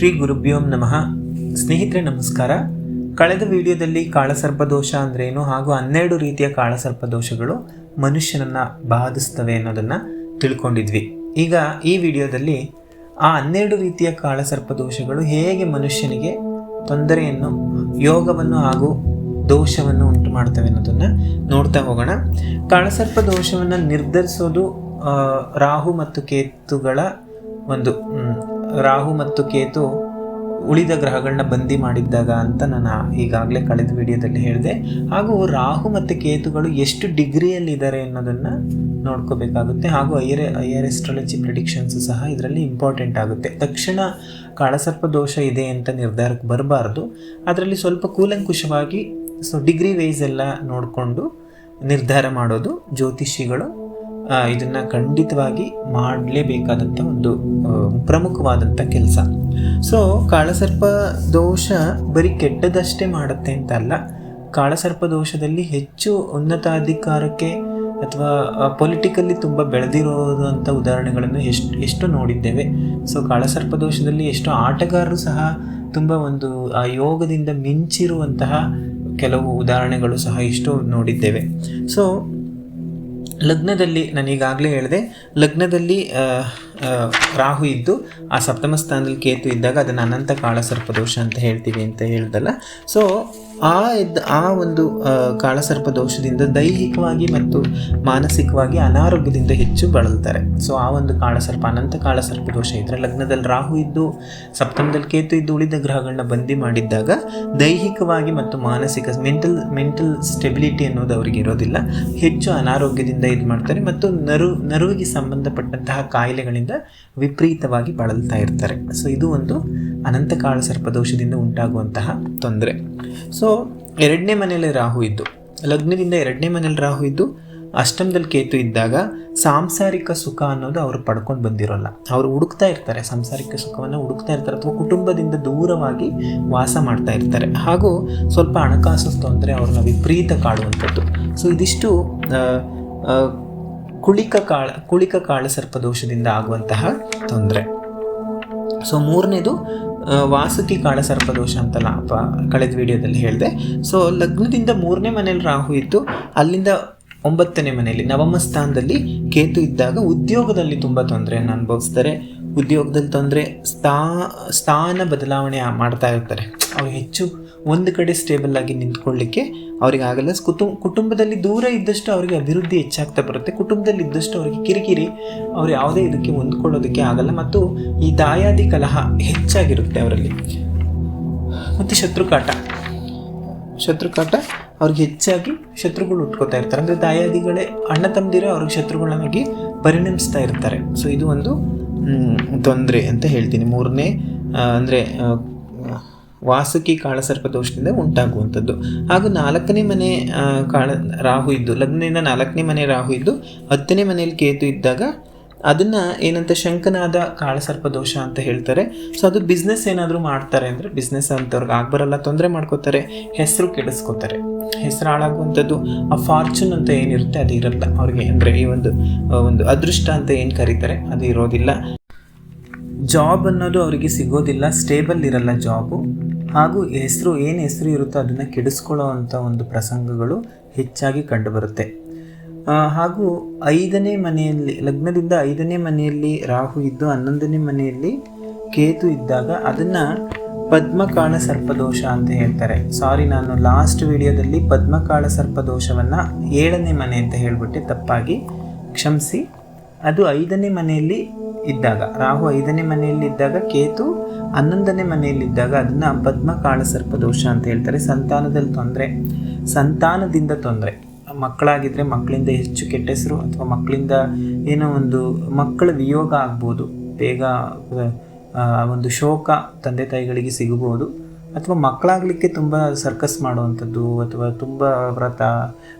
ಶ್ರೀ ಗುರುಭ್ಯೋಂ ನಮಃ. ಸ್ನೇಹಿತರೆ, ನಮಸ್ಕಾರ. ಕಳೆದ ವಿಡಿಯೋದಲ್ಲಿ ಕಾಳಸರ್ಪ ದೋಷ ಅಂದ್ರೇನು ಹಾಗೂ ಹನ್ನೆರಡು ರೀತಿಯ ಕಾಳಸರ್ಪ ದೋಷಗಳು ಮನುಷ್ಯನನ್ನ ಬಾಧಿಸ್ತವೆ ಅನ್ನೋದನ್ನ ತಿಳ್ಕೊಂಡಿದ್ವಿ. ಈಗ ಈ ವಿಡಿಯೋದಲ್ಲಿ ಆ ಹನ್ನೆರಡು ರೀತಿಯ ಕಾಳಸರ್ಪ ದೋಷಗಳು ಹೇಗೆ ಮನುಷ್ಯನಿಗೆ ತೊಂದರೆಯನ್ನು, ಯೋಗವನ್ನು ಹಾಗೂ ದೋಷವನ್ನು ಉಂಟು ಮಾಡ್ತವೆ ಅನ್ನೋದನ್ನ ನೋಡ್ತಾ ಹೋಗೋಣ. ಕಾಳಸರ್ಪ ದೋಷವನ್ನು ನಿರ್ಧರಿಸೋದು ರಾಹು ಮತ್ತು ಕೇತುಗಳ ಒಂದು ರಾಹು ಮತ್ತು ಕೇತು ಉಳಿದ ಗ್ರಹಗಳನ್ನ ಬಂದಿ ಮಾಡಿದ್ದಾಗ ಅಂತ ನಾನು ಈಗಾಗಲೇ ಕಳೆದ ವಿಡಿಯೋದಲ್ಲಿ ಹೇಳಿದೆ. ಹಾಗೂ ರಾಹು ಮತ್ತು ಕೇತುಗಳು ಎಷ್ಟು ಡಿಗ್ರಿಯಲ್ಲಿದ್ದಾರೆ ಅನ್ನೋದನ್ನು ನೋಡ್ಕೋಬೇಕಾಗುತ್ತೆ. ಹಾಗೂ ಐಯರ್ ಐಯರ್ ಎಸ್ಟ್ರಾಲಜಿ ಪ್ರಿಡಿಕ್ಷನ್ಸ್ ಸಹ ಇದರಲ್ಲಿ ಇಂಪಾರ್ಟೆಂಟ್ ಆಗುತ್ತೆ. ತಕ್ಷಣ ಕಾಳಸರ್ಪ ದೋಷ ಇದೆ ಅಂತ ನಿರ್ಧಾರಕ್ಕೆ ಬರಬಾರ್ದು. ಅದರಲ್ಲಿ ಸ್ವಲ್ಪ ಕೂಲಂಕುಷವಾಗಿ ಸೊ ಡಿಗ್ರಿ ವೈಸ್ ಎಲ್ಲ ನೋಡಿಕೊಂಡು ನಿರ್ಧಾರ ಮಾಡೋದು ಜ್ಯೋತಿಷಿಗಳು. ಇದನ್ನ ಖಂಡಿತವಾಗಿ ಮಾಡಲೇಬೇಕಾದಂಥ ಒಂದು ಪ್ರಮುಖವಾದಂಥ ಕೆಲಸ. ಸೊ ಕಾಳಸರ್ಪ ದೋಷ ಬರೀ ಕೆಟ್ಟದಷ್ಟೇ ಮಾಡುತ್ತೆ ಅಂತ ಅಲ್ಲ. ಕಾಳಸರ್ಪ ದೋಷದಲ್ಲಿ ಹೆಚ್ಚು ಉನ್ನತಾಧಿಕಾರಕ್ಕೆ ಅಥವಾ ಪೊಲಿಟಿಕಲ್ಲಿ ತುಂಬ ಬೆಳೆದಿರುವಂಥ ಉದಾಹರಣೆಗಳನ್ನು ಎಷ್ಟು ಎಷ್ಟು ನೋಡಿದ್ದೇವೆ. ಸೊ ಕಾಳಸರ್ಪ ದೋಷದಲ್ಲಿ ಎಷ್ಟೋ ಆಟಗಾರರು ಸಹ ತುಂಬ ಒಂದು, ಆ, ಯೋಗದಿಂದ ಮಿಂಚಿರುವಂತಹ ಕೆಲವು ಉದಾಹರಣೆಗಳು ಸಹ ಇಷ್ಟು ನೋಡಿದ್ದೇವೆ. ಸೊ ಲಗ್ನದಲ್ಲಿ ನಾನು ಈಗಾಗಲೇ ಹೇಳಿದೆ ಲಗ್ನದಲ್ಲಿ ರಾಹು ಇದ್ದು, ಆ ಸಪ್ತಮ ಸ್ಥಾನದಲ್ಲಿ ಕೇತು ಇದ್ದಾಗ ಅದನ್ನು ಅನಂತ ಕಾಳಸರ್ಪ ದೋಷ ಅಂತ ಹೇಳ್ತೀವಿ ಅಂತ ಹೇಳ್ದಲ್ಲ. ಸೊ ಆ ಇದ್ದ, ಆ ಒಂದು ಕಾಳಸರ್ಪ ದೋಷದಿಂದ ದೈಹಿಕವಾಗಿ ಮತ್ತು ಮಾನಸಿಕವಾಗಿ ಅನಾರೋಗ್ಯದಿಂದ ಹೆಚ್ಚು ಬಳಲ್ತಾರೆ. ಸೊ ಆ ಒಂದು ಕಾಳಸರ್ಪ ಅನಂತ ಕಾಳಸರ್ಪ ದೋಷ ಇದ್ರೆ ಲಗ್ನದಲ್ಲಿ ರಾಹು ಇದ್ದು, ಸಪ್ತಮದಲ್ಲಿ ಕೇತು ಇದ್ದು ಉಳಿದ ಗ್ರಹಗಳನ್ನ ಬಂದಿ ಮಾಡಿದ್ದಾಗ ದೈಹಿಕವಾಗಿ ಮತ್ತು ಮಾನಸಿಕ ಮೆಂಟಲ್ ಮೆಂಟಲ್ ಸ್ಟೆಬಿಲಿಟಿ ಅನ್ನೋದು ಅವರಿಗೆ ಇರೋದಿಲ್ಲ. ಹೆಚ್ಚು ಅನಾರೋಗ್ಯದಿಂದ ಇದು ಮಾಡ್ತಾರೆ ಮತ್ತು ನರು, ನರುವಿಗೆ ಸಂಬಂಧಪಟ್ಟಂತಹ ಕಾಯಿಲೆಗಳಿಂದ ವಿಪರೀತವಾಗಿ ಬಳಲ್ತಾ ಇರ್ತಾರೆ. ಸೊ ಇದು ಒಂದು ಅನಂತ ಕಾಳ ಸರ್ಪದೋಷದಿಂದ ಉಂಟಾಗುವಂತಹ ತೊಂದರೆ. ಸೊ ಎರಡನೇ ಮನೆಯಲ್ಲಿ ರಾಹು ಇದ್ದು, ಲಗ್ನದಿಂದ ಎರಡನೇ ಮನೇಲಿ ರಾಹು ಇದ್ದು, ಅಷ್ಟಮದಲ್ಲಿ ಕೇತು ಇದ್ದಾಗ ಸಾಂಸಾರಿಕ ಸುಖ ಅನ್ನೋದು ಅವರು ಪಡ್ಕೊಂಡು ಬಂದಿರೋಲ್ಲ. ಅವರು ಹುಡುಕ್ತಾ ಇರ್ತಾರೆ, ಸಾಂಸಾರಿಕ ಸುಖವನ್ನು ಹುಡುಕ್ತಾ ಇರ್ತಾರೆ ಅಥವಾ ಕುಟುಂಬದಿಂದ ದೂರವಾಗಿ ವಾಸ ಮಾಡ್ತಾ ಇರ್ತಾರೆ. ಹಾಗೂ ಸ್ವಲ್ಪ ಹಣಕಾಸು ತೊಂದರೆ ಅವ್ರನ್ನ ವಿಪರೀತ ಕಾಡುವಂಥದ್ದು. ಸೊ ಇದಿಷ್ಟು ಕುಳಿಕ ಕಾಳ ಕುಳಿಕ ಕಾಳ ಸರ್ಪದೋಷದಿಂದ ಆಗುವಂತಹ ತೊಂದರೆ. ಸೊ ಮೂರನೇದು ವಾಸುಕಿ ಕಾಳ ಸರ್ಪದೋಷ ಅಂತಲ್ಲ ಅಪ್ಪ ಕಳೆದ ವಿಡಿಯೋದಲ್ಲಿ ಹೇಳಿದೆ. ಸೊ ಲಗ್ನದಿಂದ ಮೂರನೇ ಮನೇಲಿ ರಾಹು ಇದ್ದು, ಅಲ್ಲಿಂದ ಒಂಬತ್ತನೇ ಮನೆಯಲ್ಲಿ, ನವಮ ಸ್ಥಾನದಲ್ಲಿ ಕೇತು ಇದ್ದಾಗ ಉದ್ಯೋಗದಲ್ಲಿ ತುಂಬ ತೊಂದರೆಯನ್ನು ಅನುಭವಿಸ್ತಾರೆ. ಉದ್ಯೋಗದಲ್ಲಿ ತೊಂದರೆ, ಸ್ಥಾ, ಸ್ಥಾನ ಬದಲಾವಣೆ ಮಾಡ್ತಾ ಇರ್ತಾರೆ. ಅವ್ರು ಹೆಚ್ಚು ಒಂದು ಕಡೆ ಸ್ಟೇಬಲ್ ಆಗಿ ನಿಂತ್ಕೊಳ್ಳಿಕ್ಕೆ ಅವ್ರಿಗೆ ಆಗಲ್ಲ ಕುಟುಂಬ ಕುಟುಂಬದಲ್ಲಿ ದೂರ ಇದ್ದಷ್ಟು ಅವರಿಗೆ ಅಭಿವೃದ್ಧಿ ಹೆಚ್ಚಾಗ್ತಾ ಬರುತ್ತೆ. ಕುಟುಂಬದಲ್ಲಿ ಇದ್ದಷ್ಟು ಅವರಿಗೆ ಕಿರಿಕಿರಿ ಅವ್ರು ಯಾವುದೇ ಇದಕ್ಕೆ ಹೊಂದ್ಕೊಳ್ಳೋದಕ್ಕೆ ಆಗಲ್ಲ. ಮತ್ತು ಈ ದಾಯಾದಿ ಕಲಹ ಹೆಚ್ಚಾಗಿರುತ್ತೆ ಅವರಲ್ಲಿ. ಮತ್ತು ಶತ್ರುಕಾಟ. ಶತ್ರುಕಾಟ ಅವ್ರಿಗೆ ಹೆಚ್ಚಾಗಿ ಶತ್ರುಗಳು ಉಟ್ಕೋತಾ ಇರ್ತಾರೆ. ಅಂದರೆ ದಾಯಾದಿಗಳೇ, ಅಣ್ಣ ತಮ್ಮದಿರೇ ಅವ್ರಿಗೆ ಶತ್ರುಗಳಾಗಿ ಪರಿಣಮಿಸ್ತಾ ಇರ್ತಾರೆ. ಸೊ ಇದು ಒಂದು ತೊಂದರೆ ಅಂತ ಹೇಳ್ತೀನಿ. ಮೂರನೇ ಅಂದರೆ ವಾಸುಕಿ ಕಾಳಸರ್ಪ ದೋಷದಿಂದ ಉಂಟಾಗುವಂಥದ್ದು. ಹಾಗೂ ನಾಲ್ಕನೇ ಮನೆ ಕಾಳ, ರಾಹು ಇದ್ದು, ಲಗ್ನದಿಂದ ನಾಲ್ಕನೇ ಮನೆ ರಾಹು ಇದ್ದು, ಹತ್ತನೇ ಮನೆಯಲ್ಲಿ ಕೇತು ಇದ್ದಾಗ ಅದನ್ನ ಏನಂತ ಶಂಕನಾದ ಕಾಳಸರ್ಪ ದೋಷ ಅಂತ ಹೇಳ್ತಾರೆ. ಸೊ ಅದು ಬಿಸ್ನೆಸ್ ಏನಾದರೂ ಮಾಡ್ತಾರೆ ಅಂದರೆ ಬಿಸ್ನೆಸ್ ಅಂತವ್ರಿಗೆ ಆಗ್ಬರಲ್ಲ, ತೊಂದರೆ ಮಾಡ್ಕೋತಾರೆ, ಹೆಸರು ಕೆಡಿಸ್ಕೋತಾರೆ. ಹೆಸರು ಹಾಳಾಗುವಂಥದ್ದು ಆ ಫಾರ್ಚೂನ್ ಅಂತ ಏನಿರುತ್ತೆ, ಅದು ಇರಲ್ಲ. ಅವ್ರಿಗೆ ಅಂದರೆ ಈ ಒಂದು ಒಂದು ಅದೃಷ್ಟ ಅಂತ ಏನು ಕರೀತಾರೆ, ಅದು ಇರೋದಿಲ್ಲ. ಜಾಬ್ ಅನ್ನೋದು ಅವರಿಗೆ ಸಿಗೋದಿಲ್ಲ ಸ್ಟೇಬಲ್ ಇರಲ್ಲ ಜಾಬು. ಹಾಗೂ ಹೆಸರು ಏನು ಹೆಸರು ಇರುತ್ತೋ ಅದನ್ನು ಕೆಡಿಸ್ಕೊಳ್ಳೋ ಅಂಥ ಒಂದು ಪ್ರಸಂಗಗಳು ಹೆಚ್ಚಾಗಿ ಕಂಡುಬರುತ್ತೆ. ಹಾಗೂ ಐದನೇ ಮನೆಯಲ್ಲಿ, ಲಗ್ನದಿಂದ ಐದನೇ ಮನೆಯಲ್ಲಿ ರಾಹು ಇದ್ದು ಹನ್ನೊಂದನೇ ಮನೆಯಲ್ಲಿ ಕೇತು ಇದ್ದಾಗ ಅದನ್ನು ಪದ್ಮಕಾಳ ಸರ್ಪದೋಷ ಅಂತ ಹೇಳ್ತಾರೆ. ಸಾರಿ ನಾನು ಲಾಸ್ಟ್ ವಿಡಿಯೋದಲ್ಲಿ ಪದ್ಮಕಾಳ ಸರ್ಪದೋಷವನ್ನು ಏಳನೇ ಮನೆ ಅಂತ ಹೇಳಿಬಿಟ್ಟೆ ತಪ್ಪಾಗಿ ಕ್ಷಮಿಸಿ. ಅದು ಐದನೇ ಮನೆಯಲ್ಲಿ ಇದ್ದಾಗ. ರಾಹು ಐದನೇ ಮನೆಯಲ್ಲಿ ಇದ್ದಾಗ ಕೇತು ಹನ್ನೊಂದನೇ ಮನೆಯಲ್ಲಿ ಇದ್ದಾಗ ಅದನ್ನ ಪದ್ಮ ಸರ್ಪದೋಷ ಅಂತ ಹೇಳ್ತಾರೆ. ಸಂತಾನದಲ್ಲಿ ತೊಂದರೆ. ಸಂತಾನದಿಂದ ತೊಂದರೆ. ಮಕ್ಕಳಾಗಿದ್ದರೆ ಮಕ್ಕಳಿಂದ ಹೆಚ್ಚು ಕೆಟ್ಟ ಹೆಸರು ಅಥವಾ ಮಕ್ಕಳಿಂದ ಏನೋ ಒಂದು ಮಕ್ಕಳ ವಿಯೋಗ ಆಗ್ಬೋದು. ಬೇಗ ಒಂದು ಶೋಕ ತಂದೆ ತಾಯಿಗಳಿಗೆ ಸಿಗಬಹುದು. ಅಥವಾ ಮಕ್ಕಳಾಗಲಿಕ್ಕೆ ತುಂಬ ಸರ್ಕಸ್ ಮಾಡುವಂಥದ್ದು, ಅಥವಾ ತುಂಬ ವ್ರತ,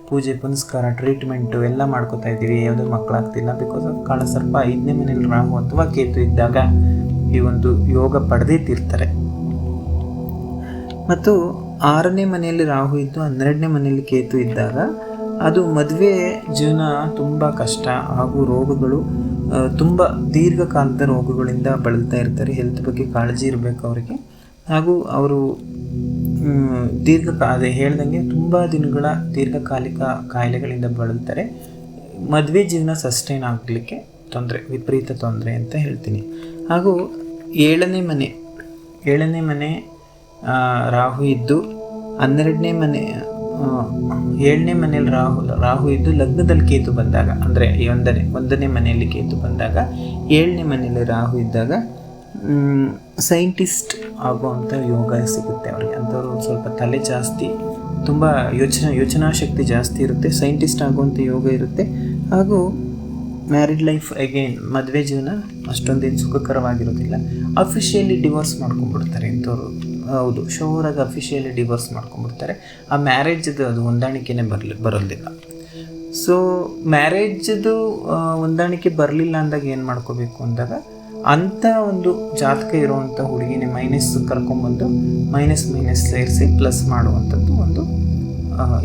ಪೂಜೆ, ಪುನಸ್ಕಾರ ಟ್ರೀಟ್ಮೆಂಟು ಎಲ್ಲ ಮಾಡ್ಕೋತಾ ಇದ್ದೀವಿ. ಯಾವುದೇ ಮಕ್ಕಳಾಗ್ತಿಲ್ಲ. ಬಿಕಾಸ್ ಆಫ್ ಕಾಳಸರ್ಪ ಐದನೇ ಮನೇಲಿ ರಾಹು ಅಥವಾ ಕೇತು ಇದ್ದಾಗ ಈ ಒಂದು ಯೋಗ ಪಡೆದೇ ತೀರ್ತಾರೆ. ಮತ್ತು ಆರನೇ ಮನೆಯಲ್ಲಿ ರಾಹು ಇದ್ದು, ಹನ್ನೆರಡನೇ ಮನೆಯಲ್ಲಿ ಕೇತು ಇದ್ದಾಗ ಅದು ಮದುವೆ ಜೀವನ ತುಂಬ ಕಷ್ಟ. ಹಾಗೂ ರೋಗಗಳು ತುಂಬ ದೀರ್ಘಕಾಲದ ರೋಗಗಳಿಂದ ಬಳಲ್ತಾ ಇರ್ತಾರೆ. ಹೆಲ್ತ್ ಬಗ್ಗೆ ಕಾಳಜಿ ಇರಬೇಕು ಅವರಿಗೆ. ಹಾಗೂ ಅವರು ದೀರ್ಘಕಾಲ ದೀರ್ಘ ಅದೇ ಹೇಳ್ದಂಗೆ ತುಂಬ ದಿನಗಳ ದೀರ್ಘಕಾಲಿಕ ಕಾಯಿಲೆಗಳಿಂದ ಬಳಲ್ತಾರೆ ಮದುವೆ ಜೀವನ ಸಸ್ಟೈನ್ ಆಗಲಿಕ್ಕೆ ತೊಂದರೆ, ವಿಪರೀತ ತೊಂದರೆ ಅಂತ ಹೇಳ್ತೀನಿ. ಹಾಗೂ ಏಳನೇ ಮನೆ ಏಳನೇ ಮನೆ ರಾಹು ಇದ್ದು, ಹನ್ನೆರಡನೇ ಮನೆ ಏಳನೇ ಮನೆಯಲ್ಲಿ ರಾಹು ರಾಹು ಇದ್ದು ಲಗ್ನದಲ್ಲಿ ಕೇತು ಬಂದಾಗ, ಅಂದರೆ ಒಂದನೇ ಒಂದನೇ ಮನೆಯಲ್ಲಿ ಕೇತು ಬಂದಾಗ, ಏಳನೇ ಮನೆಯಲ್ಲಿ ರಾಹು ಇದ್ದಾಗ ಸೈಂಟಿಸ್ಟ್ ಆಗುವಂಥ ಯೋಗ ಸಿಗುತ್ತೆ ಅವ್ರಿಗೆ. ಅಂಥವ್ರು ಸ್ವಲ್ಪ ತಲೆ ಜಾಸ್ತಿ, ತುಂಬ ಯೋಚನಾ ಯೋಚನಾ ಶಕ್ತಿ ಜಾಸ್ತಿ ಇರುತ್ತೆ, ಸೈಂಟಿಸ್ಟ್ ಆಗುವಂಥ ಯೋಗ ಇರುತ್ತೆ. ಹಾಗೂ ಮ್ಯಾರಿಡ್ ಲೈಫ್ ಅಗೇನ್, ಮದುವೆ ಜೀವನ ಅಷ್ಟೊಂದೇನು ಸುಖಕರವಾಗಿರೋದಿಲ್ಲ. ಅಫಿಷಿಯಲಿ ಡಿವೋರ್ಸ್ ಮಾಡ್ಕೊಂಬಿಡ್ತಾರೆ ಇಂಥವ್ರು. ಹೌದು, ಶೋರಾಗಿ ಅಫಿಷಿಯಲಿ ಡಿವೋರ್ಸ್ ಮಾಡ್ಕೊಂಬಿಡ್ತಾರೆ ಆ ಮ್ಯಾರೇಜ್ದು ಅದು ಹೊಂದಾಣಿಕೆನೇ ಬರಲಿ, ಬರೋದಿಲ್ಲ. ಸೊ ಮ್ಯಾರೇಜ್ದು ಹೊಂದಾಣಿಕೆ ಬರಲಿಲ್ಲ ಅಂದಾಗ ಏನು ಮಾಡ್ಕೋಬೇಕು ಅಂದಾಗ ಅಂಥ ಒಂದು ಜಾತಕ ಇರುವಂಥ ಹುಡುಗಿನ ಮೈನಸ್ ಕರ್ಕೊಂಬಂದು ಮೈನಸ್ ಮೈನಸ್ ಸೇರಿಸಿ ಪ್ಲಸ್ ಮಾಡುವಂಥದ್ದು ಒಂದು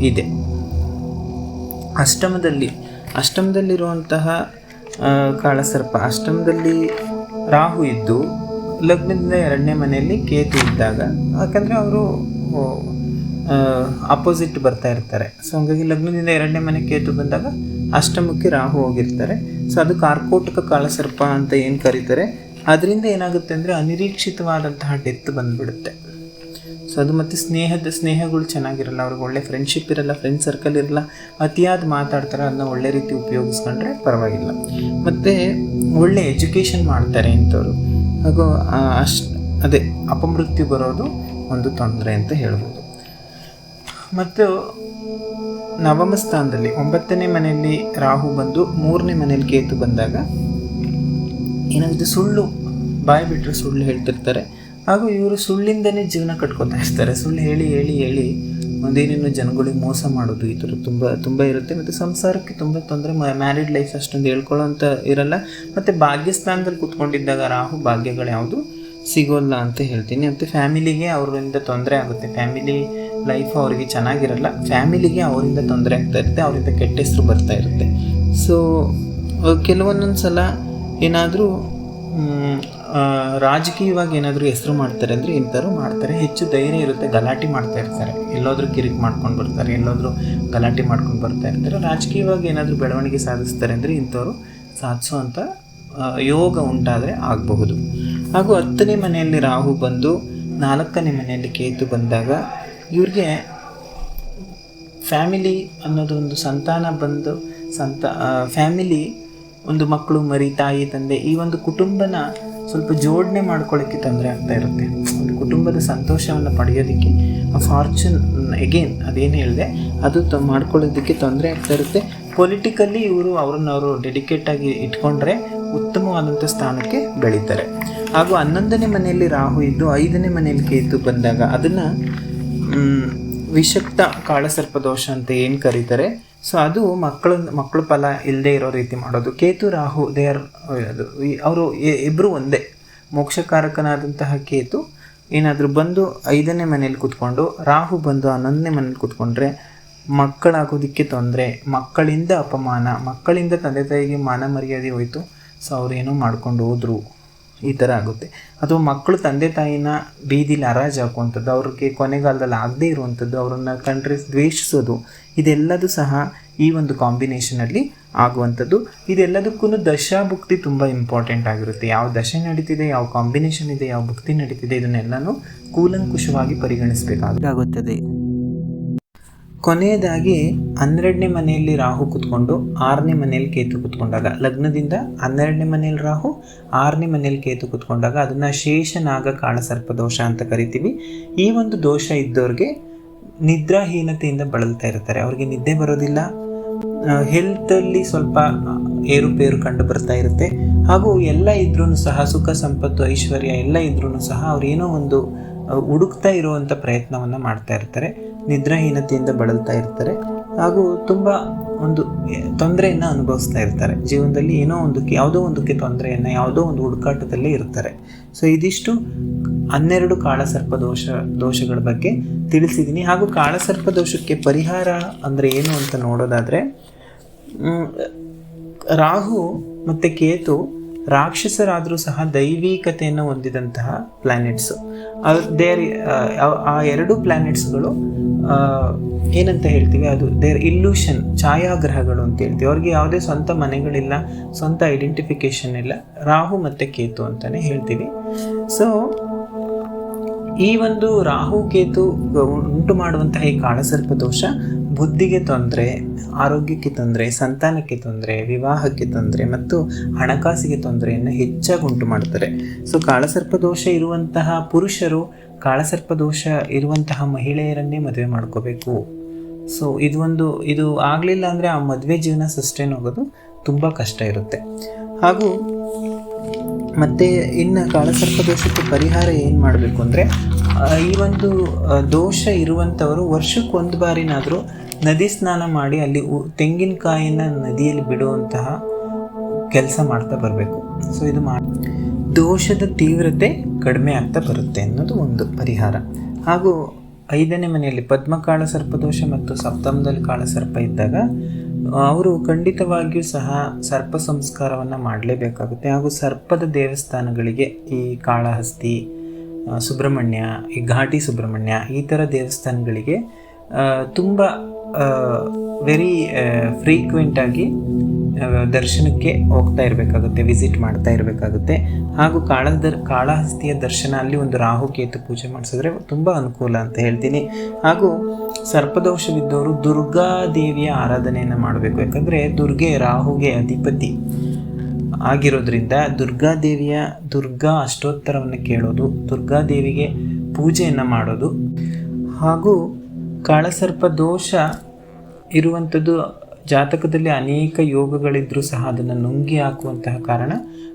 ಇದೆ. ಅಷ್ಟಮದಲ್ಲಿ, ಅಷ್ಟಮದಲ್ಲಿರುವಂತಹ ಕಾಳಸರ್ಪ, ಅಷ್ಟಮದಲ್ಲಿ ರಾಹು ಇದ್ದು ಲಗ್ನದಿಂದ ಎರಡನೇ ಮನೆಯಲ್ಲಿ ಕೇತು ಇದ್ದಾಗ, ಯಾಕಂದರೆ ಅವರು ಅಪೋಸಿಟ್ ಬರ್ತಾ ಇರ್ತಾರೆ. ಸೊ ಹಂಗಾಗಿ ಲಗ್ನದಿಂದ ಎರಡನೇ ಮನೆ ಕೇತು ಬಂದಾಗ ಅಷ್ಟಮಕ್ಕೆ ರಾಹು ಹೋಗಿರ್ತಾರೆ. ಸೊ ಅದು ಕಾರ್ಕೋಟಕ ಕಾಲಸರ್ಪ ಅಂತ ಏನು ಕರೀತಾರೆ? ಅದರಿಂದ ಏನಾಗುತ್ತೆ ಅಂದರೆ ಅನಿರೀಕ್ಷಿತವಾದಂತಹ ಡೆತ್ ಬಂದ್ಬಿಡುತ್ತೆ. ಸೊ ಅದು ಮತ್ತು ಸ್ನೇಹದ, ಸ್ನೇಹಗಳು ಚೆನ್ನಾಗಿರಲ್ಲ, ಅವ್ರಿಗೆ ಒಳ್ಳೆ ಫ್ರೆಂಡ್ಶಿಪ್ ಇರಲ್ಲ ಫ್ರೆಂಡ್ ಸರ್ಕಲ್ ಇರಲ್ಲ, ಅತಿಯಾದ ಮಾತಾಡ್ತಾರೆ, ಅದನ್ನ ಒಳ್ಳೆ ರೀತಿ ಉಪಯೋಗಿಸ್ಕೊಂಡ್ರೆ ಪರವಾಗಿಲ್ಲ. ಮತ್ತು ಒಳ್ಳೆ ಎಜುಕೇಷನ್ ಮಾಡ್ತಾರೆ ಇಂಥವ್ರು. ಹಾಗೂ ಅಷ್ಟು, ಅದೇ ಅಪಮೃತ್ಯು ಬರೋದು ಒಂದು ತೊಂದರೆ ಅಂತ ಹೇಳ್ಬೋದು. ಮತ್ತು ನವಮ ಸ್ಥಾನದಲ್ಲಿ ಒಂಬತ್ತನೇ ಮನೆಯಲ್ಲಿ ರಾಹು ಬಂದು ಮೂರನೇ ಮನೆಯಲ್ಲಿ ಕೇತು ಬಂದಾಗ ಏನಾಗುತ್ತೆ ಸುಳ್ಳು. ಬಾಯಿ ಬಿಟ್ಟರೆ ಸುಳ್ಳು ಹೇಳ್ತಿರ್ತಾರೆ. ಹಾಗೂ ಇವರು ಸುಳ್ಳಿಂದನೇ ಜೀವನ ಕಟ್ಕೊತಾ ಇರ್ತಾರೆ. ಸುಳ್ಳು ಹೇಳಿ ಹೇಳಿ ಹೇಳಿ ಒಂದೇನೇನು ಜನಗಳಿಗೆ ಮೋಸ ಮಾಡೋದು ಈ ಥರ ತುಂಬ ತುಂಬ ಇರುತ್ತೆ. ಮತ್ತು ಸಂಸಾರಕ್ಕೆ ತುಂಬ ತೊಂದರೆ. ಮ್ಯಾರಿಡ್ ಲೈಫ್ ಅಷ್ಟೊಂದು ಹೇಳ್ಕೊಳ್ಳೋಂಥ ಇರಲ್ಲ. ಮತ್ತು ಭಾಗ್ಯಸ್ಥಾನದಲ್ಲಿ ಕೂತ್ಕೊಂಡಿದ್ದಾಗ ರಾಹು ಭಾಗ್ಯಗಳು ಯಾವುದು? ಸಿಗೋಲ್ಲ ಅಂತ ಹೇಳ್ತೀನಿ. ಮತ್ತು ಫ್ಯಾಮಿಲಿಗೆ ಅವರಿಂದ ತೊಂದರೆ ಆಗುತ್ತೆ. ಫ್ಯಾಮಿಲಿ ಲೈಫ್ ಅವರಿಗೆ ಚೆನ್ನಾಗಿರಲ್ಲ ಫ್ಯಾಮಿಲಿಗೆ ಅವರಿಂದ ತೊಂದರೆ ಆಗ್ತಾ ಇರುತ್ತೆ, ಅವರಿಂದ ಕೆಟ್ಟ ಹೆಸರು ಬರ್ತಾ ಇರುತ್ತೆ. ಸೊ ಕೆಲವೊಂದೊಂದು ಸಲ ಏನಾದರೂ ರಾಜಕೀಯವಾಗಿ ಏನಾದರೂ ಹೆಸರು ಮಾಡ್ತಾರೆ ಅಂದರೆ ಇಂಥವ್ರು ಮಾಡ್ತಾರೆ. ಹೆಚ್ಚು ಧೈರ್ಯ ಇರುತ್ತೆ, ಗಲಾಟೆ ಮಾಡ್ತಾ ಇರ್ತಾರೆ. ಎಲ್ಲೋದ್ರೂ ಕಿರಿಕ್ ಮಾಡ್ಕೊಂಡು ಬರ್ತಾರೆ, ಎಲ್ಲೋದ್ರೂ ಗಲಾಟೆ ಮಾಡ್ಕೊಂಡು ಬರ್ತಾ ಇರ್ತಾರೆ. ರಾಜಕೀಯವಾಗಿ ಏನಾದರೂ ಬೆಳವಣಿಗೆ ಸಾಧಿಸ್ತಾರೆ ಅಂದರೆ ಇಂಥವ್ರು ಸಾಧಿಸುವಂಥ ಯೋಗ ಉಂಟಾದರೆ ಆಗಬಹುದು. ಹಾಗೂ ಹತ್ತನೇ ಮನೆಯಲ್ಲಿ ರಾಹು ಬಂದು ನಾಲ್ಕನೇ ಮನೆಯಲ್ಲಿ ಕೇತು ಬಂದಾಗ ಇವ್ರಿಗೆ ಫ್ಯಾಮಿಲಿ ಅನ್ನೋದು ಒಂದು ಸಂತಾನ ಬಂದು ಸಂತ ಫ್ಯಾಮಿಲಿ ಒಂದು ಮಕ್ಕಳು, ಮರಿ, ತಾಯಿ, ತಂದೆ ಈ ಒಂದು ಕುಟುಂಬನ ಸ್ವಲ್ಪ ಜೋಡಣೆ ಮಾಡ್ಕೊಳ್ಳೋಕ್ಕೆ ತೊಂದರೆ ಆಗ್ತಾ ಇರುತ್ತೆ. ಒಂದು ಕುಟುಂಬದ ಸಂತೋಷವನ್ನು ಪಡೆಯೋದಕ್ಕೆ, ಆ ಫಾರ್ಚೂನ್ ಎಗೇನ್ ಅದೇನು ಹೇಳಿದೆ, ಅದು ತ, ಮಾಡ್ಕೊಳ್ಳೋದಕ್ಕೆ ತೊಂದರೆ ಆಗ್ತಾ ಇರುತ್ತೆ. ಪೊಲಿಟಿಕಲ್ಲಿ ಇವರು ಅವ್ರನ್ನ ಅವರು ಡೆಡಿಕೇಟಾಗಿ ಇಟ್ಕೊಂಡ್ರೆ ಉತ್ತಮವಾದಂಥ ಸ್ಥಾನಕ್ಕೆ ಬೆಳೀತಾರೆ. ಹಾಗೂ ಹನ್ನೊಂದನೇ ಮನೆಯಲ್ಲಿ ರಾಹು ಇದ್ದು ಐದನೇ ಮನೆಯಲ್ಲಿ ಕೇತು ಬಂದಾಗ ಅದನ್ನು ವಿಷಕ್ತ ಕಾಳಸರ್ಪ ದೋಷ ಅಂತ ಏನು ಕರೀತಾರೆ? ಸೊ ಅದು ಮಕ್ಕಳು ಮಕ್ಕಳು ಫಲ ಇಲ್ಲದೆ ಇರೋ ರೀತಿ ಮಾಡೋದು. ಕೇತು, ರಾಹು, ದೇ ಆರ್, ಅದು ಅವರು ಇಬ್ಬರು ಒಂದೇ. ಮೋಕ್ಷಕಾರಕನಾದಂತಹ ಕೇತು ಏನಾದರೂ ಬಂದು ಐದನೇ ಮನೇಲಿ ಕೂತ್ಕೊಂಡು, ರಾಹು ಬಂದು ಹನ್ನೊಂದನೇ ಮನೇಲಿ ಕೂತ್ಕೊಂಡ್ರೆ ಮಕ್ಕಳಾಗೋದಕ್ಕೆ ತೊಂದರೆ. ಮಕ್ಕಳಿಂದ ಅಪಮಾನ. ಮಕ್ಕಳಿಂದ ತಂದೆ ತಾಯಿಗೆ ಮಾನ ಮರ್ಯಾದೆ ಹೋಯಿತು. ಸೊ ಅವರೇನೋ ಮಾಡ್ಕೊಂಡು ಹೋದ್ರು. ಈ ಥರ ಆಗುತ್ತೆ. ಅಥವಾ ಮಕ್ಕಳು ತಂದೆ ತಾಯಿನ ಬೀದಿಲಿ ಹರಾಜು ಹಾಕುವಂಥದ್ದು, ಅವ್ರಿಗೆ ಕೊನೆಗಾಲದಲ್ಲಿ ಆಗದೇ ಇರುವಂಥದ್ದು, ಅವರನ್ನು ಕಂಡ್ರೆ ದ್ವೇಷಿಸೋದು, ಇದೆಲ್ಲದೂ ಸಹ ಈ ಒಂದು ಕಾಂಬಿನೇಷನಲ್ಲಿ ಆಗುವಂಥದ್ದು. ಇದೆಲ್ಲದಕ್ಕೂ ದಶಾಭುಕ್ತಿ ತುಂಬ ಇಂಪಾರ್ಟೆಂಟ್ ಆಗಿರುತ್ತೆ. ಯಾವ ದಶೆ ನಡೀತಿದೆ, ಯಾವ ಕಾಂಬಿನೇಷನ್ ಇದೆ, ಯಾವ ಭುಕ್ತಿ ನಡೀತಿದೆ, ಇದನ್ನೆಲ್ಲನೂ ಕೂಲಂಕುಷವಾಗಿ ಪರಿಗಣಿಸಬೇಕಾಗುತ್ತದೆ ಕೊನೆಯದಾಗಿ ಹನ್ನೆರಡನೇ ಮನೆಯಲ್ಲಿ ರಾಹು ಕುತ್ಕೊಂಡು, ಆರನೇ ಮನೆಯಲ್ಲಿ ಕೇತು ಕುತ್ಕೊಂಡಾಗ. ಲಗ್ನದಿಂದ ಹನ್ನೆರಡನೇ ಮನೆಯಲ್ಲಿ ರಾಹು, ಆರನೇ ಮನೆಯಲ್ಲಿ ಕೇತು ಕುತ್ಕೊಂಡಾಗ. ಅದನ್ನು ಶೇಷನಾಗ ಕಾಳಸರ್ಪ ದೋಷ ಅಂತ ಕರಿತೀವಿ. ಈ ಒಂದು ದೋಷ ಇದ್ದವ್ರಿಗೆ ನಿದ್ರಾಹೀನತೆಯಿಂದ ಬಳಲ್ತಾ ಇರ್ತಾರೆ. ಅವ್ರಿಗೆ ನಿದ್ದೆ ಬರೋದಿಲ್ಲ. ಹೆಲ್ತಲ್ಲಿ ಸ್ವಲ್ಪ ಏರುಪೇರು ಕಂಡು ಬರ್ತಾ ಇರುತ್ತೆ. ಹಾಗೂ ಎಲ್ಲ ಇದ್ರೂ ಸಹ, ಸುಖ, ಸಂಪತ್ತು, ಐಶ್ವರ್ಯ ಎಲ್ಲ ಇದ್ರೂ ಸಹ ಅವ್ರೇನೋ ಒಂದು ಹುಡುಕ್ತಾ ಇರುವಂಥ ಪ್ರಯತ್ನವನ್ನು ಮಾಡ್ತಾ ಇರ್ತಾರೆ. ನಿದ್ರಾಹೀನತೆಯಿಂದ ಬಳಲ್ತಾ ಇರ್ತಾರೆ ಹಾಗೂ ತುಂಬ ಒಂದು ತೊಂದರೆಯನ್ನು ಅನುಭವಿಸ್ತಾ ಇರ್ತಾರೆ. ಜೀವನದಲ್ಲಿ ಏನೋ ಒಂದಕ್ಕೆ, ಯಾವುದೋ ಒಂದಕ್ಕೆ ತೊಂದರೆಯನ್ನು, ಯಾವುದೋ ಒಂದು ಹುಡುಕಾಟದಲ್ಲಿ ಇರ್ತಾರೆ. ಸೊ ಇದಿಷ್ಟು ಹನ್ನೆರಡು ಕಾಳಸರ್ಪ ದೋಷ, ದೋಷಗಳ ಬಗ್ಗೆ ತಿಳಿಸಿದ್ದೀನಿ ಹಾಗೂ ಕಾಳಸರ್ಪ ದೋಷಕ್ಕೆ ಪರಿಹಾರ ಅಂದರೆ ಏನು ಅಂತ ನೋಡೋದಾದರೆ ರಾಹು ಮತ್ತು ಕೇತು ರಾಕ್ಷಸರಾದರೂ ಸಹ ದೈವಿಕತೆಯನ್ನು ಹೊಂದಿದಂತಹ ಪ್ಲ್ಯಾನೆಟ್ಸು ದೇರ್ ಆ ಎರಡು ಪ್ಲ್ಯಾನೆಟ್ಸ್ಗಳು ಏನಂತ ಹೇಳ್ತೀವಿ ಅದು ದೇರ್ ಇಲ್ಯೂಷನ್ ಛಾಯಾಗ್ರಹಗಳು ಅಂತ ಹೇಳ್ತೀವಿ. ಅವ್ರಿಗೆ ಯಾವುದೇ ಸ್ವಂತ ಮನೆಗಳಿಲ್ಲ, ಸ್ವಂತ ಐಡೆಂಟಿಫಿಕೇಶನ್ ಇಲ್ಲ. ರಾಹು ಮತ್ತು ಕೇತು ಅಂತಲೇ ಹೇಳ್ತೀವಿ. ಸೊ ಈ ಒಂದು ರಾಹು ಕೇತು ಉಂಟು ಮಾಡುವಂತಹ ಈ ಕಾಳಸರ್ಪ ದೋಷ ಬುದ್ಧಿಗೆ ತೊಂದರೆ, ಆರೋಗ್ಯಕ್ಕೆ ತೊಂದರೆ, ಸಂತಾನಕ್ಕೆ ತೊಂದರೆ, ವಿವಾಹಕ್ಕೆ ತೊಂದರೆ ಮತ್ತು ಹಣಕಾಸಿಗೆ ತೊಂದರೆಯನ್ನು ಹೆಚ್ಚಾಗಿ ಉಂಟು ಮಾಡ್ತಾರೆ ಸೊ ಕಾಳಸರ್ಪ ದೋಷ ಇರುವಂತಹ ಪುರುಷರು ಕಾಳಸರ್ಪ ದೋಷ ಇರುವಂತಹ ಮಹಿಳೆಯರನ್ನೇ ಮದುವೆ ಮಾಡ್ಕೋಬೇಕು. ಸೊ ಇದು ಒಂದು, ಇದು ಆಗಲಿಲ್ಲ ಅಂದರೆ ಆ ಮದುವೆ ಜೀವನ ಸಸ್ಟೈನ್ ಹೋಗೋದು ತುಂಬ ಕಷ್ಟ ಇರುತ್ತೆ. ಹಾಗೂ ಮತ್ತು ಇನ್ನು ಕಾಳಸರ್ಪ ದೋಷಕ್ಕೆ ಪರಿಹಾರ ಏನು ಮಾಡಬೇಕು ಅಂದರೆ ಈ ಒಂದು ದೋಷ ಇರುವಂಥವರು ವರ್ಷಕ್ಕೆ ಒಂದು ಬಾರಿನಾದರೂ ನದಿ ಸ್ನಾನ ಮಾಡಿ ಅಲ್ಲಿ ತೆಂಗಿನಕಾಯಿನ ನದಿಯಲ್ಲಿ ಬಿಡುವಂತಹ ಕೆಲಸ ಮಾಡ್ತಾ ಬರಬೇಕು. ಸೊ ಇದು ಮಾಡಿ ದೋಷದ ತೀವ್ರತೆ ಕಡಿಮೆ ಆಗ್ತಾ ಬರುತ್ತೆ ಅನ್ನೋದು ಒಂದು ಪರಿಹಾರ. ಹಾಗೂ ಐದನೇ ಮನೆಯಲ್ಲಿ ಪದ್ಮಕಾಳ ಸರ್ಪದೋಷ ಮತ್ತು ಸಪ್ತಮದಲ್ಲಿ ಕಾಳಸರ್ಪ ಇದ್ದಾಗ ಅವರು ಖಂಡಿತವಾಗಿಯೂ ಸಹ ಸರ್ಪ ಸಂಸ್ಕಾರವನ್ನು ಮಾಡಲೇಬೇಕಾಗುತ್ತೆ. ಹಾಗೂ ಸರ್ಪದ ದೇವಸ್ಥಾನಗಳಿಗೆ ಈ ಕಾಳಹಸ್ತಿ ಸುಬ್ರಹ್ಮಣ್ಯ ಈ ಘಾಟಿ ಸುಬ್ರಹ್ಮಣ್ಯ ಈ ಥರ ದೇವಸ್ಥಾನಗಳಿಗೆ ತುಂಬ ವೆರಿ ಫ್ರೀಕ್ವೆಂಟ್ ಆಗಿ ಆ, ದರ್ಶನಕ್ಕೆ ಹೋಗ್ತಾ ಇರಬೇಕಾಗುತ್ತೆ ವಿಸಿಟ್ ಮಾಡ್ತಾ ಇರಬೇಕಾಗುತ್ತೆ. ಹಾಗೂ ಕಾಳದರ್ ಕಾಳಹಸ್ತಿಯ ದರ್ಶನ ಅಲ್ಲಿ ಒಂದು ರಾಹುಕೇತು ಪೂಜೆ ಮಾಡಿಸಿದ್ರೆ ತುಂಬ ಅನುಕೂಲ ಅಂತ ಹೇಳ್ತೀನಿ. ಹಾಗೂ ಸರ್ಪದೋಷವಿದ್ದವರು ದುರ್ಗಾ ದೇವಿಯ ಆರಾಧನೆಯನ್ನು ಮಾಡಬೇಕು. ಯಾಕಂದರೆ ದುರ್ಗೆ ರಾಹುಗೆ ಅಧಿಪತಿ ಆಗಿರೋದ್ರಿಂದ ದುರ್ಗಾದೇವಿಯ ದುರ್ಗಾ ಅಷ್ಟೋತ್ತರವನ್ನು ಕೇಳೋದು ದುರ್ಗಾದೇವಿಗೆ ಪೂಜೆಯನ್ನು ಮಾಡೋದು. ಹಾಗೂ ಕಾಳಸರ್ಪ ದೋಷ ಇರುವಂಥದ್ದು ಜಾತಕದಲ್ಲಿ ಅನೇಕ ಯೋಗಗಳಿದ್ದರೂ ಸಹ ಅದನ್ನು ನುಂಗಿ ಹಾಕುವಂತಹ ಕಾರಣ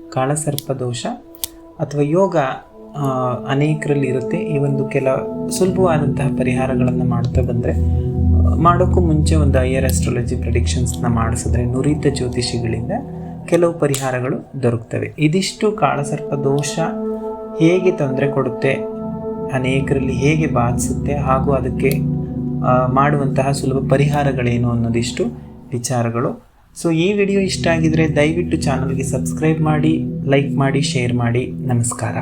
ಕಾಳಸರ್ಪ ದೋಷ ಅಥವಾ ಯೋಗ ಅನೇಕರಲ್ಲಿ ಇರುತ್ತೆ. ಈ ಒಂದು ಕೆಲ ಸುಲಭವಾದಂತಹ ಪರಿಹಾರಗಳನ್ನು ಮಾಡ್ತಾ ಬಂದರೆ, ಮಾಡೋಕ್ಕೂ ಮುಂಚೆ ಒಂದು ಐಯರ್ ಆಸ್ಟ್ರಾಲಜಿ ಪ್ರಿಡಿಕ್ಷನ್ಸ್ನ ಮಾಡಿಸಿದ್ರೆ ನುರಿತ ಜ್ಯೋತಿಷಿಗಳಿಂದ ಕೆಲವು ಪರಿಹಾರಗಳು ದೊರಕ್ತವೆ. ಇದಿಷ್ಟು ಕಾಳಸರ್ಪ ದೋಷ ಹೇಗೆ ತೊಂದರೆ ಕೊಡುತ್ತೆ, ಅನೇಕರಲ್ಲಿ ಹೇಗೆ ಬಾಧಿಸುತ್ತೆ ಹಾಗೂ ಅದಕ್ಕೆ ಮಾಡುವಂತಹ ಸುಲಭ ಪರಿಹಾರಗಳೇನು ಅನ್ನೋದಿಷ್ಟು ವಿಚಾರಗಳು. ಸೊ ಈ ವಿಡಿಯೋ ಇಷ್ಟ ಆಗಿದ್ರೆ ದಯವಿಟ್ಟು ಚಾನಲ್ಗೆ ಸಬ್ಸ್ಕ್ರೈಬ್ ಮಾಡಿ ಲೈಕ್ ಮಾಡಿ ಶೇರ್ ಮಾಡಿ. ನಮಸ್ಕಾರ.